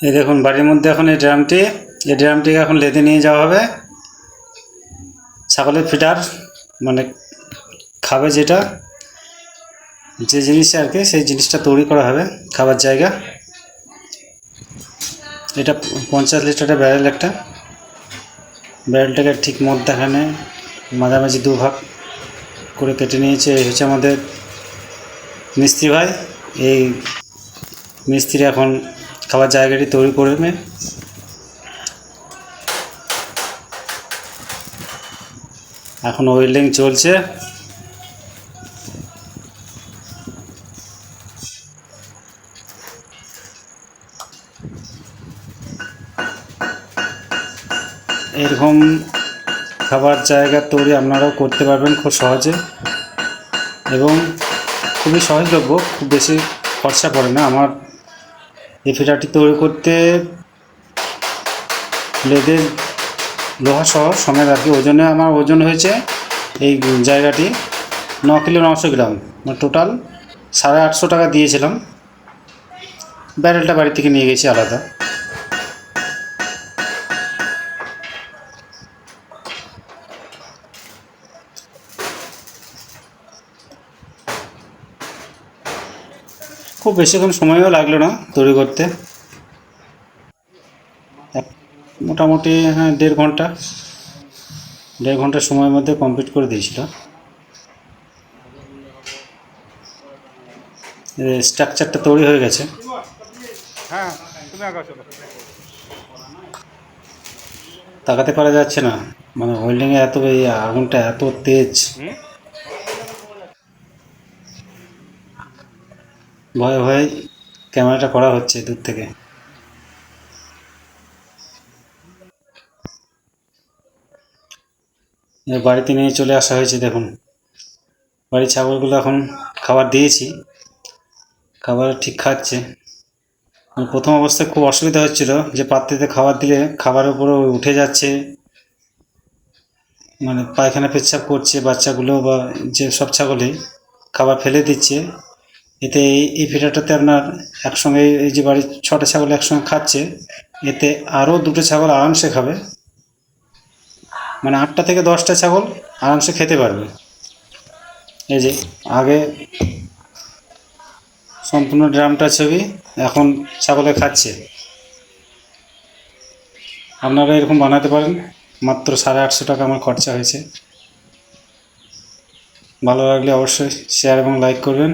এই দেখুন, বাড়ির মধ্যে এখন এই ড্রামটি, এই ড্রামটিকে এখন লেদে নিয়ে যাওয়া হবে। ছাগলের ফিটার মানে খাবে যেটা, যে জিনিসটা আর কি, সেই জিনিসটা তৈরি করা হবে, খাবার জায়গা। এটা পঞ্চাশ লিটারের ব্যারেল একটা। ব্যারেলটাকে ঠিক মত মধ্যখানে মাঝামাঝি দু ভাগ করে কেটে নিয়েছে, এই হচ্ছে আমাদের মিস্ত্রি ভাই। এই মিস্ত্রি এখন খাবার জায়গাটি তৈরি করবে। এখন ওয়েল্ডিং চলছে। এরকম খাবার জায়গা তৈরি আপনারাও করতে পারবেন খুব সহজে। এবং খুবই সহজলভ্য, খুব বেশি খরচা পড়ে না। আমার এই ফিটারটি তৈরি করতে লেদের লোহা সহ সমেত আর কি ওজনে আমার ওজন হয়েছে এই জায়গাটি ন কিলো নশো গ্রাম। মানে টোটাল সাড়ে আটশো টাকা দিয়েছিলাম। ব্যারেলটা বাড়ি থেকে নিয়ে গেছি আলাদা। খুব বেশিক্ষণ সময়ও লাগল না তৈরি করতে। মোটামুটি হ্যাঁ দেড় ঘণ্টা দেড় ঘণ্টার সময়ের মধ্যে কমপ্লিট করে দিয়েছিল। স্ট্রাকচারটা তৈরি হয়ে গেছে। হ্যাঁ তাকাতে পারা যাচ্ছে না। মানে হোল্ডিংয়ে এত এই আগুনটা এত তেজ। ভয়ে ভয়ে ক্যামেরাটা করা হচ্ছে দূর থেকে। বাড়িতে নিয়ে চলে আসা হয়েছে, দেখুন। বাড়ির ছাগলগুলো এখন খাবার দিয়েছি। খাবার ঠিক খাচ্ছে। প্রথম অবস্থায় খুব অসুবিধা হচ্ছিল যে পাত্রেতে খাবার দিলে খাবারের উপরে উঠে যাচ্ছে। মানে পায়খানা পেচ্ছাপ করছে বাচ্চাগুলো বা যে সব ছাগলই খাবার ফেলে দিচ্ছে। এতে এই ফিটারটাতে আপনার একসঙ্গে এই যে বাড়ির ছটা ছাগল একসঙ্গে খাচ্ছে, এতে আরও দুটো ছাগল আরামসে খাবে। মানে আটটা থেকে দশটা ছাগল আরামসে খেতে পারবে। এই যে আগে সম্পূর্ণ ড্রামটা ছবি, এখন ছাগলে খাচ্ছে। আপনারা এরকম বানাতে পারেন, মাত্র সাড়ে আটশো টাকা আমার খরচা হয়েছে। ভালো লাগলে অবশ্যই শেয়ার এবং লাইক করবেন।